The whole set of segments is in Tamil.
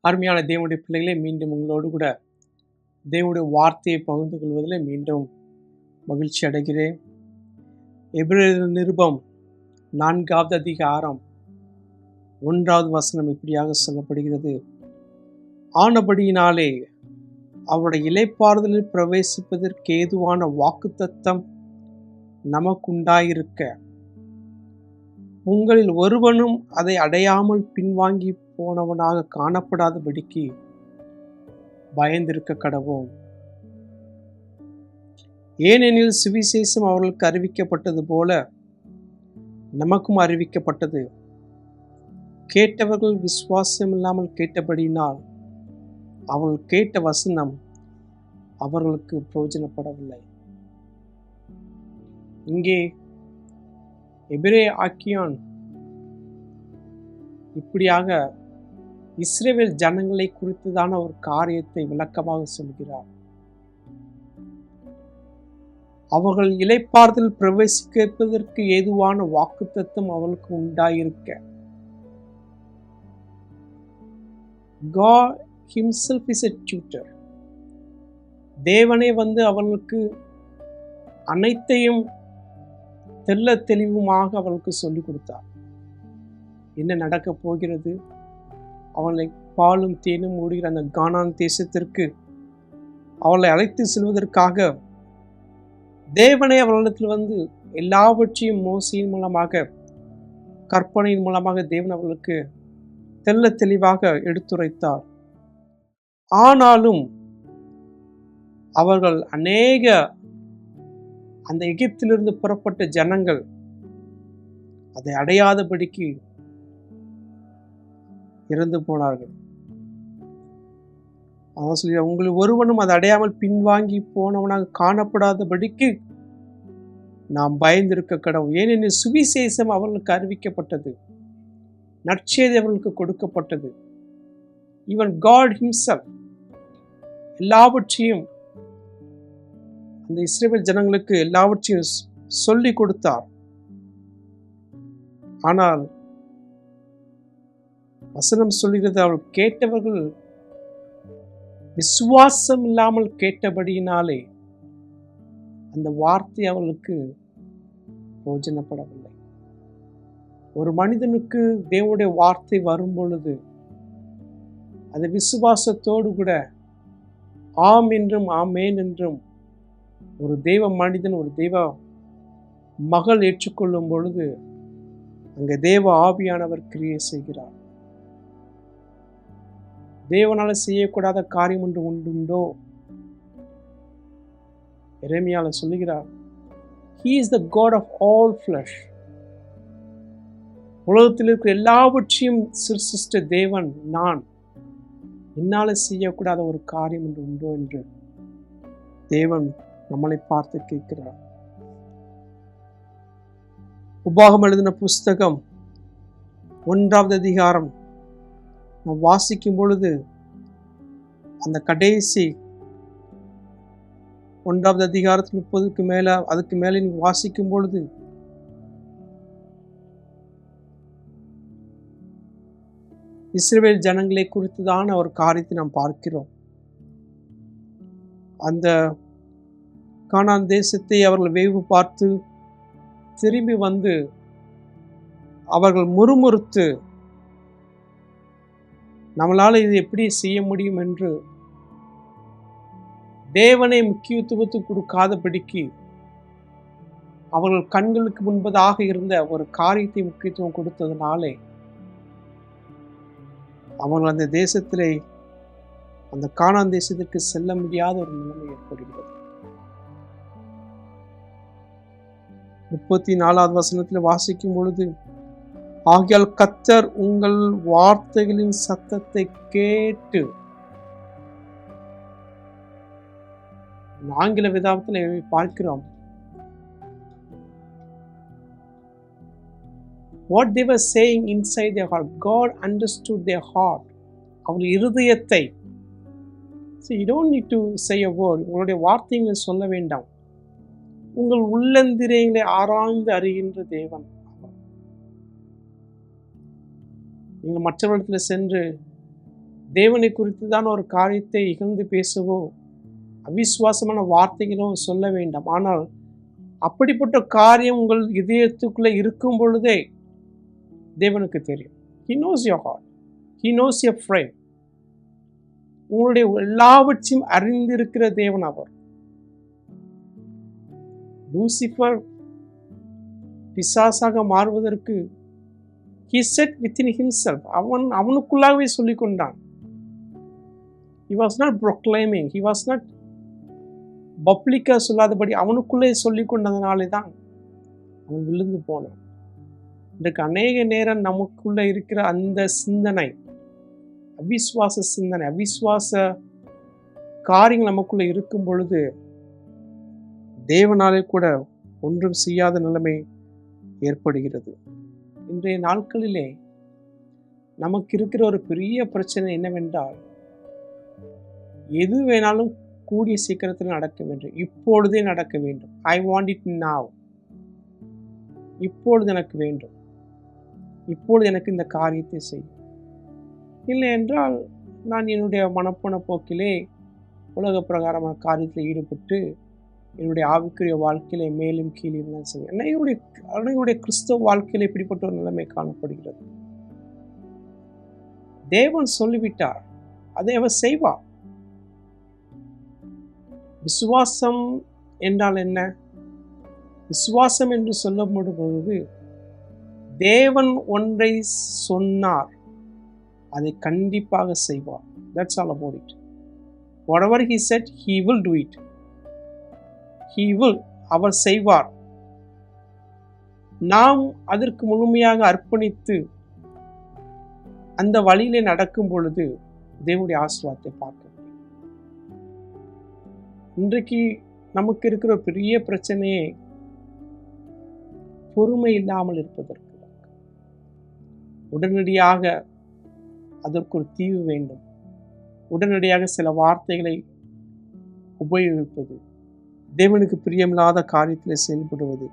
அருமையான தேவனுடைய பிள்ளைகளே மீண்டும் உங்களோடு கூட தேவனுடைய வார்த்தையை பகிர்ந்து கொள்வதில் மீண்டும் மகிழ்ச்சி அடைகிறேன். எபிரேயர் நிருபம் நான்காவது அதிகாரம் ஒன்றாவது வசனம் இப்படியாக சொல்லப்படுகிறது. ஆனபடியினாலே அவருடைய இலைப்பாறுதலில் பிரவேசிப்பதற்கு ஏதுவான வாக்குத்தத்தம் நமக்குண்டாயிருக்க உங்களில் ஒருவனும் அதை அடையாமல் பின்வாங்கி போனவனாக காணப்படாதபடிக்கு பயந்திருக்க கடவோம். ஏனெனில் சுவிசேஷம் அவர்களுக்கு அறிவிக்கப்பட்டது போல நமக்கும் அறிவிக்கப்பட்டது. கேட்டவர்கள் விசுவாசம் இல்லாமல் கேட்டபடினால் அவர்கள் கேட்ட வசனம் அவர்களுக்கு பிரயோஜனப்படவில்லை. இங்கே எபிரே ஆக்கியான் இப்படியாக இஸ்ரேவேல் ஜனங்களை குறித்துதான ஒரு காரியத்தை விளக்கமாக சொல்கிறார். அவர்கள் இலைப்பாறுதல் பிரவேசிப்பதற்கு ஏதுவான வாக்குத்தத்தம் அவளுக்கு உண்டாயிருக்க. God himself is a tutor. தேவனே வந்து அவளுக்கு அனைத்தையும் தெல்ல தெளிவுமாக அவளுக்கு சொல்லிக் கொடுத்தார். என்ன நடக்கப் போகிறது? அவளை பாலும் தேனும் ஓடுகிற அந்த கானான் தேசத்திற்கு அவளை அழைத்து செல்வதற்காக தேவனே அவளிடத்தில் வந்து எல்லாவற்றையும் மோசியின் மூலமாக கற்பனையின் மூலமாக தேவன் அவளுக்கு தெல்ல தெளிவாக எடுத்துரைத்தார். ஆனாலும் அவர்கள் அநேக அந்த எகிப்திலிருந்து புறப்பட்ட ஜனங்கள் அதை அடையாதபடிக்கு இறந்து போனார்கள். அதான் சொல்லி உங்களுக்கு ஒருவனும் அதை அடையாமல் பின்வாங்கி போனவனாக காணப்படாதபடிக்கு நாம் பயந்திருக்க கடவுள். ஏனெனில் சுவிசேஷம் அவர்களுக்கு அறிவிக்கப்பட்டது. நற்செய்தி அவர்களுக்கு கொடுக்கப்பட்டது. ஈவன் காட் ஹிம்சல் எல்லாவற்றையும் அந்த இஸ்ரேல் ஜனங்களுக்கு எல்லாவற்றையும் சொல்லி கொடுத்தார். ஆனால் வசனம் சொல்கிறது அவள் கேட்டவர்கள் விசுவாசம் இல்லாமல் கேட்டபடியினாலே அந்த வார்த்தை அவளுக்கு போஜனப்படவில்லை ஒரு மனிதனுக்கு தேவனுடைய வார்த்தை வரும் பொழுது அது விசுவாசத்தோடு கூட ஆம் என்றும் ஆமேன் என்றும் ஒரு தெய்வ மனிதன் ஒரு தெய்வ மகள் ஏற்றுக்கொள்ளும் பொழுது அங்கே தேவ ஆவியானவர் கிரியை செய்கிறார். தேவனால் செய்யக்கூடாத காரியம் ஒன்று உண்டுண்டோ? எரேமியால சொல்லுகிறார் he is the God of all flesh உலகத்தில் இருக்கிற எல்லாவற்றையும் சிருஷ்டித்த தேவன் நான். என்னால் செய்யக்கூடாத ஒரு காரியம் என்று உண்டோ என்று தேவன் நம்மளை பார்த்து கேட்கிறார். உபாகம் எழுதின புஸ்தகம் ஒன்றாவது அதிகாரம் நாம் வாசிக்கும் பொழுது அந்த கடைசி ஒன்றாவது அதிகாரத்தில் முப்பதுக்கு மேலே அதுக்கு மேலே நீ வாசிக்கும் பொழுது இஸ்ரேல் ஜனங்களை குறித்துதான ஒரு காரியத்தை நாம் பார்க்கிறோம். அந்த கானான் தேசத்தை அவர்கள் வேவு பார்த்து திரும்பி வந்து அவர்கள் முறுமுறுத்து நம்மளால் இது எப்படி செய்ய முடியும் என்று தேவனை முக்கியத்துவத்து கொடுக்காதபடிக்கு அவர்கள் கண்களுக்கு முன்பதாக இருந்த ஒரு காரியத்தை முக்கியத்துவம் கொடுத்ததுனாலே அவர்கள் அந்த தேசத்திலே அந்த காணான் தேசத்திற்கு செல்ல முடியாத ஒரு நிலைமை ஏற்படுகிறது. முப்பத்தி நாலாவது வசனத்தில் வாசிக்கும் பொழுது ஆகியால் கத்தர் உங்கள் வார்த்தைகளின் சத்தத்தை கேட்டு ஆங்கில விதாபத்தில் பார்க்கிறோம். What they were saying inside their heart god understood their heart. இருதயத்தை. So you don't need to say a word. உங்களுடைய வார்த்தைகளை சொல்ல வேண்டாம். உங்கள் உள்ளந்திரைகளை ஆராய்ந்து அறிகின்ற தேவன். நீங்கள் மற்றவர்களிடத்தில் சென்று தேவனை குறித்து தான் ஒரு காரியத்தை இகழ்ந்து பேசவோ அவிசுவாசமான வார்த்தைகளோ சொல்ல வேண்டாம். ஆனால் அப்படிப்பட்ட காரியம் உங்கள் இதயத்துக்குள்ளே இருக்கும் பொழுதே தேவனுக்கு தெரியும். He knows your heart he knows your friend உங்களுடைய எல்லாவற்றையும் அறிந்திருக்கிற தேவன் அவர். லூசிஃபர் பிசாசாக மாறுவதற்கு ஹீ செட் வித்தின் ஹிம்செல்ஃப் அவன் அவனுக்குள்ளாகவே சொல்லிக் கொண்டான் he was not proclaiming he was not பப்ளிக்காக சொல்லாதபடி அவனுக்குள்ளே சொல்லி கொண்டதுனாலே தான் அவன் விழுந்து போனான். இன்றைக்கு அநேக நேரம் நமக்குள்ளே இருக்கிற அந்த சிந்தனை அவிஸ்வாச சிந்தனை அவிஸ்வாச காரியங்கள் நமக்குள்ளே இருக்கும் பொழுது தேவனாலே கூட ஒன்றும் செய்யாத நிலைமை ஏற்படுகிறது. இன்றைய நாட்களிலே நமக்கு இருக்கிற ஒரு பெரிய பிரச்சனை என்னவென்றால் எது வேணாலும் கூடிய சீக்கிரத்தில் நடக்க வேண்டும். இப்பொழுதே நடக்க வேண்டும். ஐ வாண்ட் இட் நாவ் இப்பொழுது எனக்கு வேண்டும். இப்பொழுது எனக்கு இந்த காரியத்தை செய்யும் இல்லை என்றால் நான் என்னுடைய மனப்போன போக்கிலே உலக பிரகாரமான காரியத்தில் ஈடுபட்டு என்னுடைய ஆவிக்குரிய வாழ்க்கையில மேலும் கீழே தான் செய்யும் அன்னையுடைய அன்னையுடைய கிறிஸ்தவ வாழ்க்கையில் இப்படிப்பட்ட ஒரு நிலைமை காணப்படுகிறது? தேவன் சொல்லிவிட்டார் அதை அவர் செய்வார். விசுவாசம் என்றால் என்ன? விசுவாசம் என்று சொல்லப்படும் பொழுது தேவன் ஒன்றை சொன்னார் அதை கண்டிப்பாக செய்வார். That's all about it whatever he said he will do it he will அவர் செய்வார். நாம் அதற்கு முழுமையாக அர்ப்பணித்து அந்த வழியிலே நடக்கும் பொழுது தேவனுடைய ஆசீர்வாதத்தை பார்க்க முடியும். இன்றைக்கு நமக்கு இருக்கிற ஒரு பெரிய பிரச்சனையே பொறுமை இல்லாமல் இருப்பதற்கு. உடனடியாக அதற்கு ஒரு தீவு வேண்டும். உடனடியாக சில வார்த்தைகளை உபயோகிப்பது தேவனுக்கு பிரியமில்லாத காரியத்தில் செயல்படுவது.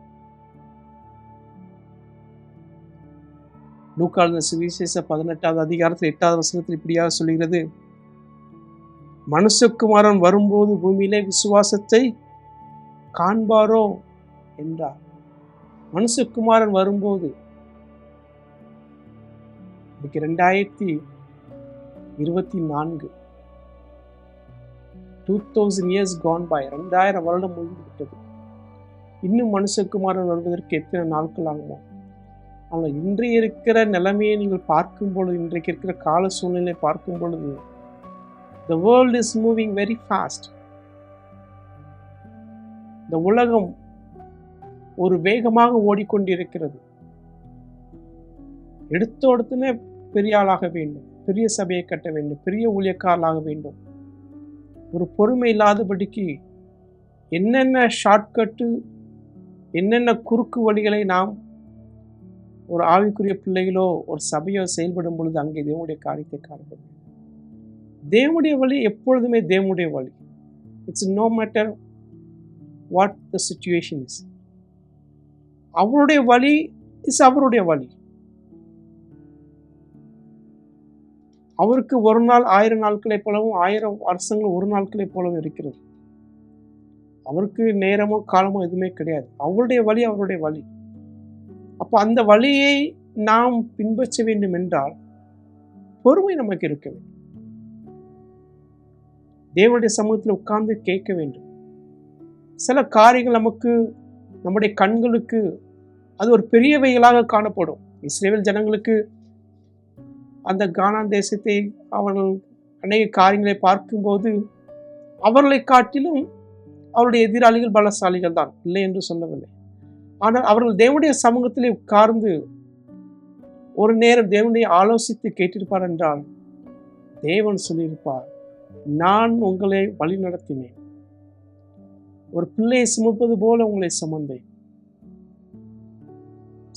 நூக்காளர் சுவிசேஷ பதினெட்டாவது அதிகாரத்தில் எட்டாவது வசனத்தில் இப்படியாக சொல்கிறது மனுஷகுமாரன் வரும்போது பூமியிலே விசுவாசத்தை காண்பாரோ? என்றார். மனுஷகுமாரன் வரும்போது. இன்னைக்கு ரெண்டாயிரத்தி இருபத்தி நான்கு. Two thousand years gone by ரெண்டாயிரம் வருடம் முடிந்து விட்டது. இன்னும் மனுஷகுமாரன் வருவதற்கு எத்தனை நாட்கள் ஆகுமோ? ஆனால் இன்றைய இருக்கிற நிலைமையை நீங்கள் பார்க்கும் பொழுது இன்றைக்கு இருக்கிற கால சூழ்நிலை பார்க்கும் பொழுது the world is moving very fast இந்த உலகம் ஒரு வேகமாக ஓடிக்கொண்டிருக்கிறது. எடுத்த உடனே பெரிய ஆளாக வேண்டும் பெரிய சபையை கட்ட வேண்டும் பெரிய ஊழியக்காரலாக வேண்டும். ஒரு பொறுமை இல்லாதபடிக்கு என்னென்ன ஷார்ட்கட்டு என்னென்ன குறுக்கு வழிகளை நாம் ஒரு ஆவிக்குரிய பிள்ளைகளோ ஒரு சபையோ செயல்படும் பொழுது அங்கே தேவனுடைய காரியத்தை காணப்படும் தேவனுடைய வழி எப்பொழுதுமே தேவனுடைய வழி. It's no matter what the situation is அவருடைய வழி இஸ் அவருடைய வழி. அவருக்கு ஒரு நாள் ஆயிரம் நாட்களைப் போலவும் ஆயிரம் வருஷங்கள் ஒரு நாட்களைப் போலவும் இருக்கிறது. அவருக்கு நேரமோ காலமோ எதுவுமே கிடையாது. அவருடைய வழி அவருடைய வழி. அப்போ அந்த வழியை நாம் பின்பற்ற வேண்டும் என்றால் பொறுமை நமக்கு இருக்க வேண்டும். தேவனுடைய சமூகத்தில் உட்கார்ந்து கேட்க வேண்டும். சில காரியங்கள் நமக்கு நம்முடைய கண்களுக்கு அது ஒரு பெரியவைகளாக காணப்படும். இஸ்ரேல் ஜனங்களுக்கு அந்த கானான் தேசத்தை அவர்கள் அநேக காரியங்களை பார்க்கும்போது அவர்களை காட்டிலும் அவருடைய எதிராளிகள் பலசாலிகள் தான். இல்லை என்று சொல்லவில்லை. ஆனால் அவர்கள் தேவனுடைய சமூகத்திலே உட்கார்ந்து ஒரு நேரம் தேவனை ஆலோசித்து கேட்டிருப்பார் என்றால் தேவன் சொல்லியிருப்பார் நான் உங்களை வழி நடத்தினேன். ஒரு பிள்ளையை சுமப்பது போல உங்களை சுமந்தேன்.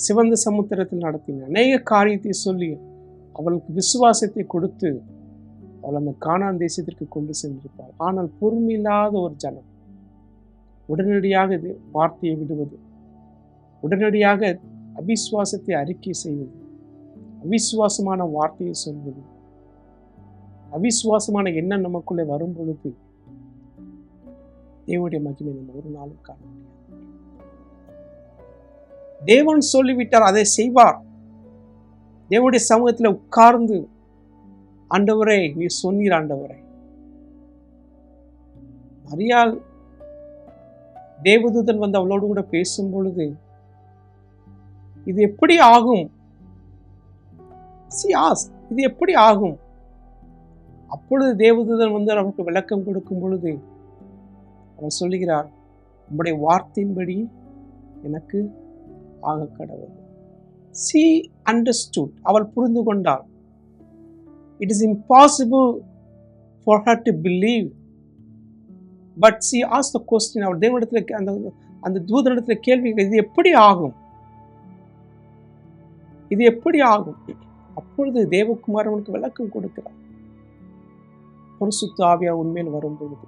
சிவந்த சமுத்திரத்தில் நடத்தினேன். அநேக காரியத்தை சொல்லி அவளுக்கு விசுவாசத்தை கொடுத்து அவள் அந்த காணான் தேசத்திற்கு கொண்டு சென்றிருப்பாள். ஆனால் பொறுமையில்லாத ஒரு ஜனம் உடனடியாக இது வார்த்தையை விடுவது உடனடியாக அவிஸ்வாசத்தை அறிக்கை செய்வது அவிஸ்வாசமான வார்த்தையை சொல்வது அவிஸ்வாசமான எண்ணம் நமக்குள்ளே வரும் பொழுது தேவனுடைய மகிமை நம்ம ஒரு நாளும் காண முடியாது. தேவன் சொல்லிவிட்டார் அதை செய்வார். தேவனுடைய சமூகத்தில் உட்கார்ந்து ஆண்டவரே நீ சொன்னீர் ஆண்டவரே. மரியாள் தேவதூதன் வந்து அவளோடு கூட பேசும் பொழுது இது எப்படி ஆகும்? இது எப்படி ஆகும்? அப்பொழுது தேவதூதன் வந்து அவருக்கு விளக்கம் கொடுக்கும் பொழுது அவர் சொல்லுகிறார் உம்முடைய வார்த்தையின்படி எனக்கு ஆக கடவுள் சி அண்டர்ஸ்டுட் அவள் புரிந்து கொண்டாள். It is impossible for her to believe but she ask the question அவர் தேவனிடத்தில் அந்த அந்த தூதனிடத்தில் கேள்வி இது எப்படி ஆகும்? இது எப்படி ஆகும்? அப்பொழுது தேவகுமார் அவனுக்கு விளக்கம் கொடுக்கிறார். பரிசுத்த ஆவியார் உண்மையில் வரும் பொழுது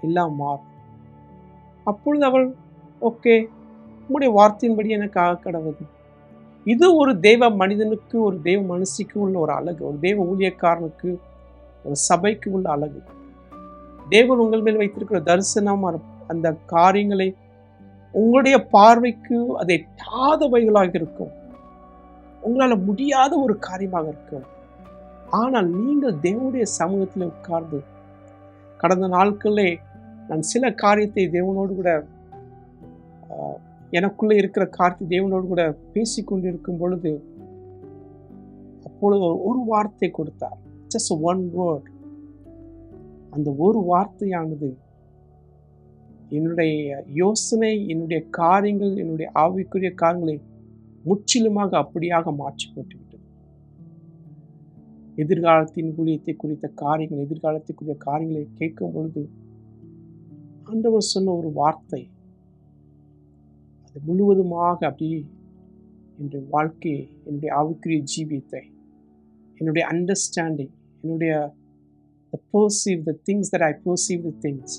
எல்லாம் மாறும். அப்பொழுது அவள் ஓகே உம்முடைய வார்த்தையின்படி எனக்கு ஆக கடவுது இது ஒரு தெய்வ மனிதனுக்கு ஒரு தெய்வ மனுஷிக்கு உள்ள ஒரு அழகு ஒரு தெய்வ ஊழியக்காரனுக்கு ஒரு சபைக்கு உள்ள அழகு. தேவன் உங்கள் மேல் வைத்திருக்கிற தரிசனம் அந்த- காரியங்களை உங்களுடைய பார்வைக்கு அதை எட்டாதவைகளாக இருக்கும். உங்களால் முடியாத ஒரு காரியமாக இருக்கும். ஆனால் நீங்கள் தேவனுடைய சமூகத்தில் உட்கார்ந்து கடந்த நாட்களிலே நான் சில காரியத்தை தேவனோடு கூட எனக்குள்ளே இருக்கிற கார்த்தி தேவனோடு கூட பேசிக்கொண்டிருக்கும் பொழுது அப்பொழுது ஒரு- ஒரு வார்த்தை கொடுத்தார். ஜஸ்ட் ஒன் வேர்ட் அந்த ஒரு வார்த்தையானது என்னுடைய யோசனை என்னுடைய காரியங்கள் என்னுடைய ஆவிக்குரிய காரியங்களை முற்றிலுமாக அப்படியாக மாற்றி போட்டுவிட்டது. எதிர்காலத்தின் ஊழியத்தை குறித்த காரியங்கள் எதிர்காலத்துக்குரிய காரியங்களை கேட்கும் பொழுது ஆண்டவர் சொன்ன ஒரு வார்த்தை அது முழுவதுமாக அப்படி என்னுடைய வாழ்க்கையை என்னுடைய ஆவிக்குரிய ஜீவியத்தை என்னுடைய அண்டர்ஸ்டாண்டிங் என்னுடைய the perceive the things that I perceive the things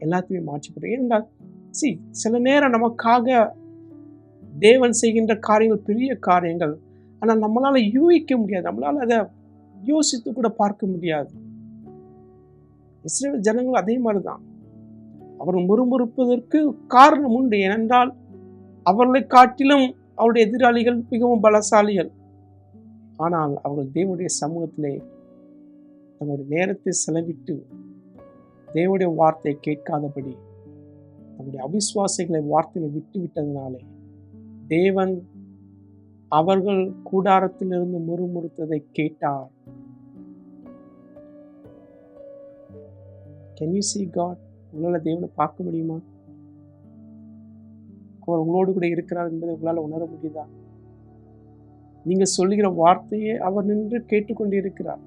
எல்லாத்தையுமே மாற்றிப்படும் ஏனென்றால் சி சில நேரம் நமக்காக தேவன் செய்கின்ற காரியங்கள் பெரிய காரியங்கள் ஆனால் நம்மளால் யூகிக்க முடியாது. நம்மளால் அதை யோசித்து கூட பார்க்க முடியாது. இஸ்ரேல் ஜனங்கள் அதே மாதிரி தான் அவர் முறுமுறுப்பதற்கு காரணம் உண்டு. ஏனென்றால் அவர்களை காட்டிலும் அவருடைய எதிராளிகள் மிகவும் பலசாலிகள். ஆனால் அவர்கள் தேவனுடைய சமூகத்திலே தங்களுடைய நேரத்தை செலவிட்டு தேவனுடைய வார்த்தையை கேட்காதபடி தங்களுடைய அவிசுவாசங்களை வார்த்தையை விட்டு விட்டதினாலே தேவன் அவர்கள் கூடாரத்திலிருந்து முறுமுறுத்ததை கேட்டார். கேன் யூ சி காட் உங்களால் தேவனை பார்க்க முடியுமா? அவர் உங்களோடு கூட இருக்கிறார் என்பதை உங்களால் உணர முடியுதா? நீங்க சொல்லுகிற வார்த்தையை அவர் நின்று கேட்டுக்கொண்டு இருக்கிறார்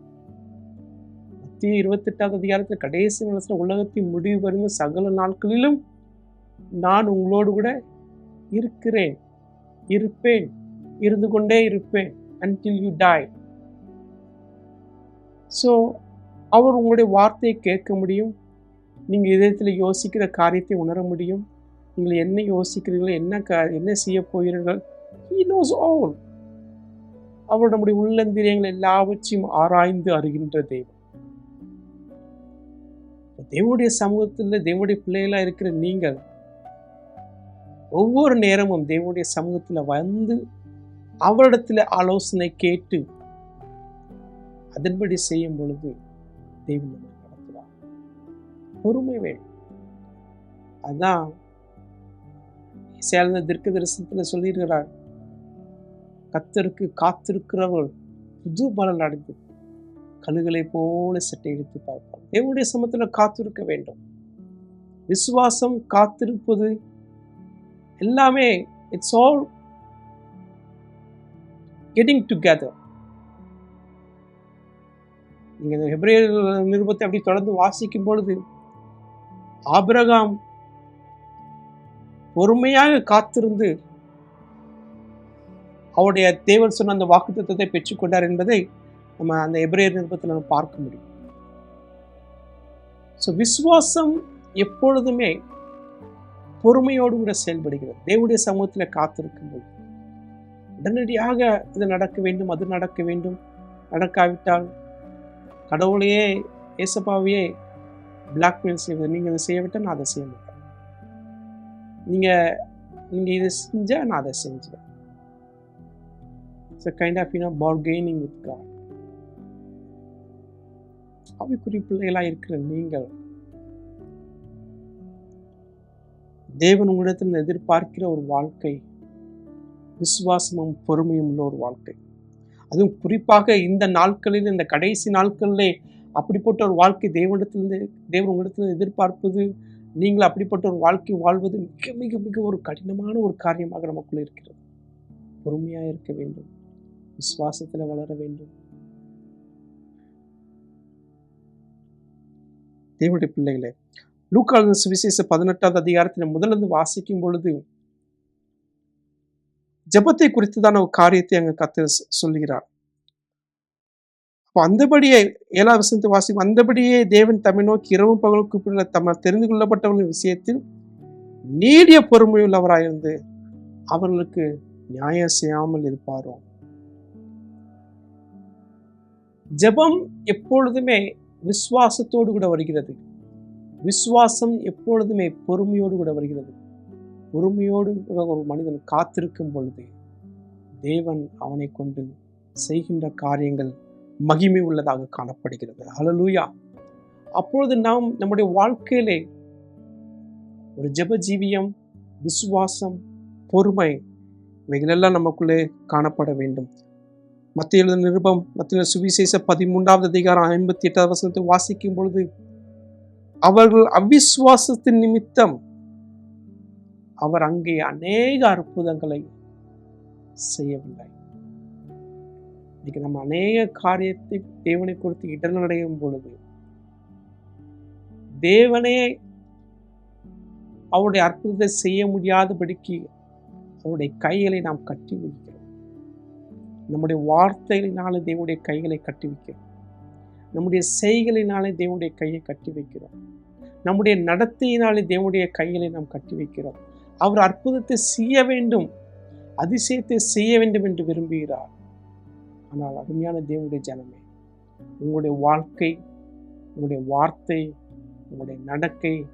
மத்திய இருபத்தெட்டாவது அதிகாரத்தில் கடைசி மனசில் உலகத்தின் முடிவு வரும் சகல நாட்களிலும் நான் உங்களோடு கூட இருக்கிறேன் இருப்பேன் இருந்து கொண்டே இருப்பேன் அன்டில் யூ டாய் ஸோ அவர் உங்களுடைய வார்த்தையை கேட்க முடியும். நீங்கள் இதயத்தில் யோசிக்கிற காரியத்தை உணர முடியும். நீங்கள் என்ன யோசிக்கிறீர்களோ என்ன க என்ன செய்ய போகிறீர்கள்? ஹீ நோஸ் ஆல் அவர் நம்முடைய உள்ளந்திரியங்கள் எல்லாவற்றையும் ஆராய்ந்து அறிகின்ற தெய்வம் தேவனுடைய சமூகத்தில் தேவனுடைய பிள்ளைகளாக இருக்கிற நீங்கள் ஒவ்வொரு நேரமும் தேவனுடைய சமூகத்தில் வந்து அவரிடத்தில் ஆலோசனை கேட்டு அதன்படி செய்யும் பொழுது தெய்வம் நம்மை நடத்துவார். பொறுமை வேண்டும் அதான் சேர்ந்த திர்க்க தரிசனத்தில் சொல்லியிருக்கிறார். கத்தருக்கு காத்திருக்கிறவர்கள் புது பலன் அடைந்து கழுகளை போல சட்டை எடுத்து பார்ப்பார். தேவனுடைய சமத்தில் காத்திருக்க வேண்டும். விசுவாசம் காத்திருப்பது எல்லாமே இட்ஸ் ஆல் கெட்டிங் டுகெதர் நீங்கள் இந்த ஹெப்ரேல் நிருபத்தை அப்படி தொடர்ந்து வாசிக்கும் பொழுது ஆபிரகாம் பொறுமையாக காத்திருந்து அவருடைய தேவன் சொன்ன அந்த வாக்குத்தத்தத்தை பெற்றுக்கொண்டார் என்பதை நம்ம அந்த எபிரேயர் நிருபத்தில் நம்ம பார்க்க முடியும். ஸோ விசுவாசம் எப்பொழுதுமே பொறுமையோடு கூட செயல்படுகிறது. தேவனுடைய சமூகத்தில் காத்திருக்கும் போது உடனடியாக இது நடக்க வேண்டும் அது நடக்க வேண்டும். நடக்காவிட்டால் கடவுளையே ஏசப்பாவையே பிளாக்மெயில் செய்வது. நீங்கள் இதை செய்ய விட்டால் நான் அதை செய்ய மாட்டேன். நீங்கள் நீங்கள் இதை செஞ்சால் நான் அதை செஞ்சேன் it's kind of you know bargaining with God ஆவிக்குரிய பிள்ளைகளாக இருக்கிற நீங்கள் தேவன் உங்களிடத்தில் எதிர்பார்க்கிற ஒரு வாழ்க்கை விசுவாசமும் பொறுமையும் உள்ள ஒரு வாழ்க்கை. அதுவும் குறிப்பாக இந்த நாட்களில் இந்த கடைசி நாட்களிலே அப்படிப்பட்ட ஒரு வாழ்க்கை தேவனிடத்திலிருந்து தேவன் உங்களிடத்தில் எதிர்பார்ப்பது நீங்கள் அப்படிப்பட்ட ஒரு வாழ்க்கை வாழ்வது மிக மிக மிக ஒரு கடினமான ஒரு காரியமாக நமக்குள்ளே இருக்கிறது. பொறுமையாக இருக்க வேண்டும். விசுவாசத்தில் வளர வேண்டும். தேவனுடைய பிள்ளைகளே லூக்காளன் சுவிசேஷ பதினெட்டாவது அதிகாரத்தில் முதலிருந்து வாசிக்கும் பொழுது குறித்து குறித்துதான ஒரு காரியத்தை அங்கே கத்து சொல்லுகிறார். அப்போ அந்தபடியே ஏழாவது வசனத்தை வாசிக்கும் அந்தபடியே தேவன் தம்மை நோக்கி இரவும் பகலும் கூப்பிடுற தம்ம தெரிந்து கொள்ளப்பட்டவர்களின் விஷயத்தில் நீடிய பொறுமையுள்ளவராயிருந்து அவர்களுக்கு நியாயம் செய்யாமல் இருப்பாரோ? ஜெபம் எப்பொழுதுமே விசுவாசத்தோடு கூட வருகிறது. விசுவாசம் எப்பொழுதுமே பொறுமையோடு கூட வருகிறது. பொறுமையோடு கூட ஒரு மனிதன் காத்திருக்கும் பொழுது தேவன் அவனை கொண்டு செய்கின்ற காரியங்கள் மகிமை உள்ளதாக காணப்படுகிறது. அலலூயா அப்பொழுது நாம் நம்முடைய வாழ்க்கையிலே ஒரு ஜப ஜீவியம் விசுவாசம் பொறுமை இவைகளெல்லாம் நமக்குள்ளே காணப்பட வேண்டும். மத்திய நிருபம் மத்திய சுவிசேஷ பதிமூன்றாவது அதிகாரம் ஐம்பத்தி எட்டாவது வசனத்தை வாசிக்கும் பொழுது அவர்கள் அவிசுவாசத்தின் நிமித்தம் அவர் அங்கே அநேக அற்புதங்களை செய்யவில்லை. இன்னைக்கு நம்ம அநேக காரியத்தை தேவனை குறித்து இடர்நடையும் பொழுது தேவனே அவருடைய அற்புதத்தை செய்ய முடியாதபடிக்கு அவருடைய கைகளை நாம் கட்டி வைக்கிறோம். நம்முடைய வார்த்தைகளினாலே தேவனுடைய கைகளை கட்டி வைக்கிறோம். நம்முடைய செய்களினாலே தேவனுடைய கையை கட்டி வைக்கிறோம். நம்முடைய நடத்தையினாலே தேவனுடைய கைகளை நாம் கட்டி வைக்கிறோம். அவர் அற்புதத்தை செய்ய வேண்டும் அதிசயத்தை செய்ய வேண்டும் என்று விரும்புகிறார். ஆனால் அருமையான தேவனுடைய ஜனமே உங்களுடைய வாழ்க்கை உங்களுடைய வார்த்தை உங்களுடைய நடக்கை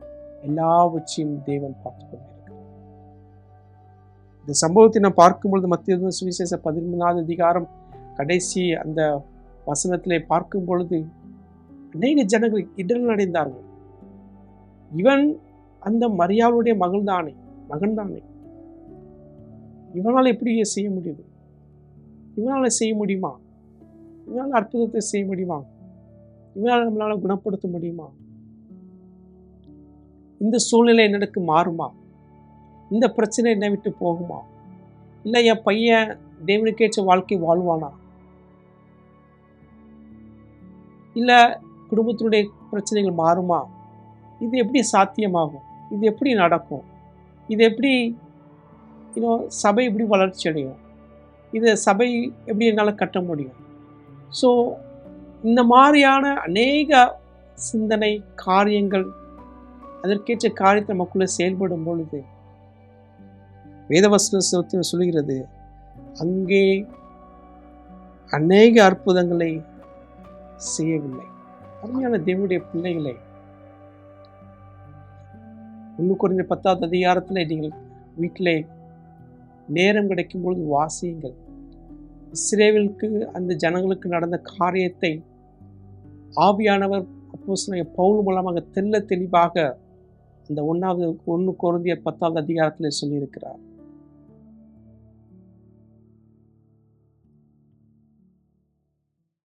எல்லாவற்றையும் தேவன் பார்த்து கொண்டிருக்கிறார் இந்த சம்பவத்தை நான் பார்க்கும்பொழுது மத்திய சுவிசேஷ பதிமூணாவது அதிகாரம் கடைசி அந்த வசனத்திலே பார்க்கும் பொழுது அநேக ஜனங்கள் இடல் அடைந்தார்கள் இவன் அந்த மரியாளுடைய மகள்தானே மகன்தானே. இவனால் எப்படி செய்ய முடியுது? இவனால் செய்ய முடியுமா? இவனால் அற்புதத்தை செய்ய முடியுமா? இவனால் நம்மளால் குணப்படுத்த முடியுமா? இந்த சூழ்நிலை எனக்கு மாறுமா? இந்த பிரச்சனை என்னை விட்டு போகுமா? இல்லை என் பையன் தேவனுக்கேற்ற வாழ்க்கை வாழ்வானா? இல்லை குடும்பத்தினுடைய பிரச்சனைகள் மாறுமா? இது எப்படி சாத்தியமாகும்? இது எப்படி நடக்கும்? இது எப்படி இன்னும் சபை எப்படி வளர்ச்சி அடையும்? இது சபை எப்படி என்னால் கட்ட முடியும்? ஸோ இந்த மாதிரியான அநேக சிந்தனை காரியங்கள் அதற்கேற்ற காரியத்தை நமக்குள்ளே செயல்படும் பொழுது வேதவசன சொல்லுகிறது அங்கே அநேக அற்புதங்களை செய்யவில்லை. அருமையான தேவனுடைய பிள்ளைகளை ஒன்று குறைந்த பத்தாவது அதிகாரத்தில் நீங்கள் வீட்டிலே நேரம் கிடைக்கும் பொழுது வாசியுங்கள். இஸ்ரேலுக்கு அந்த ஜனங்களுக்கு நடந்த காரியத்தை ஆவியானவர் அப்போசனைய பவுல் மூலமாக தெல்ல தெளிவாக அந்த ஒன்றாவது ஒன்று குறந்திய பத்தாவது அதிகாரத்தில் சொல்லியிருக்கிறார்.